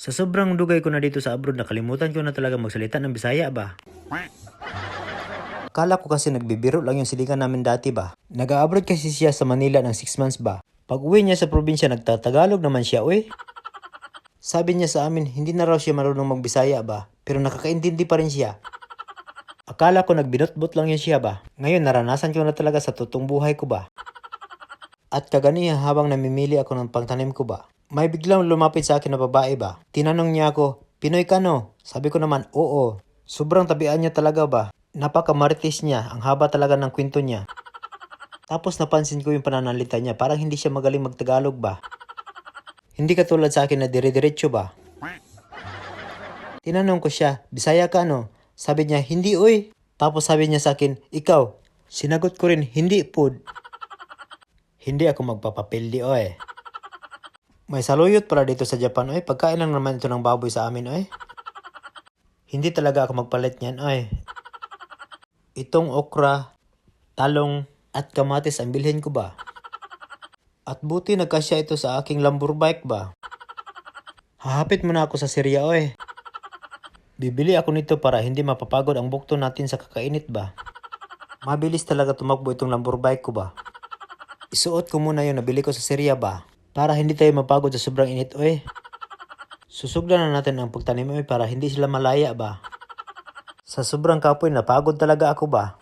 Sa sobrang dugay ko na dito sa abroad, nakalimutan ko na talaga magsalita ng Bisaya ba? Akala ko kasi nagbibiro lang yung siligan namin dati ba? Nag-abroad kasi siya sa Manila ng 6 months ba? Pag uwi niya sa probinsya, nagtatagalog naman siya, uy. Sabi niya sa amin, hindi na raw siya marunong magbisaya ba? Pero nakakaintindi pa rin siya. Akala ko nagbinot-bot lang yun siya ba? Ngayon naranasan ko na talaga sa totoong buhay ko ba? At kaganiya habang namimili ako ng pangtanim ko ba? May biglang lumapit sa akin na babae ba? Tinanong niya ako, Pinoy ka no? Sabi ko naman, oo. Sobrang tabian niya talaga ba? Napakamaritis niya, ang haba talaga ng kwento niya. Tapos napansin ko yung pananalita niya, parang hindi siya magaling magtagalog ba? Hindi katulad sa akin na dire-diretso ba? Tinanong ko siya, Bisaya ka no? Sabi niya, hindi oy. Tapos sabi niya sa akin, ikaw. Sinagot ko rin, hindi pod. Hindi ako magpapapildi oy. May saluyot pala dito sa Japan oy. Pagkain lang naman ito ng baboy sa amin oy. Hindi talaga ako magpalit niyan oy. Itong okra, talong, at kamatis ang bilhin ko ba? At buti nagkasya ito sa aking Lambur bike ba? Hahapit muna ako sa Syria oy. Bibili ako nito para hindi mapapagod ang bukto natin sa kakainit ba? Mabilis talaga tumakbo itong Lambur bike ko ba? Isuot ko muna yung nabili ko sa Syria ba? Para hindi tayo mapagod sa sobrang init oy. Susugdan na natin ang pagtanim oy para hindi sila malaya ba? Sa sobrang kapoy napagod talaga ako ba?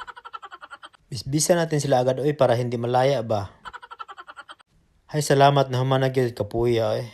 Bisbisa natin sila agad oy para hindi malaya ba? Hay salamat na humanag kapuya oy.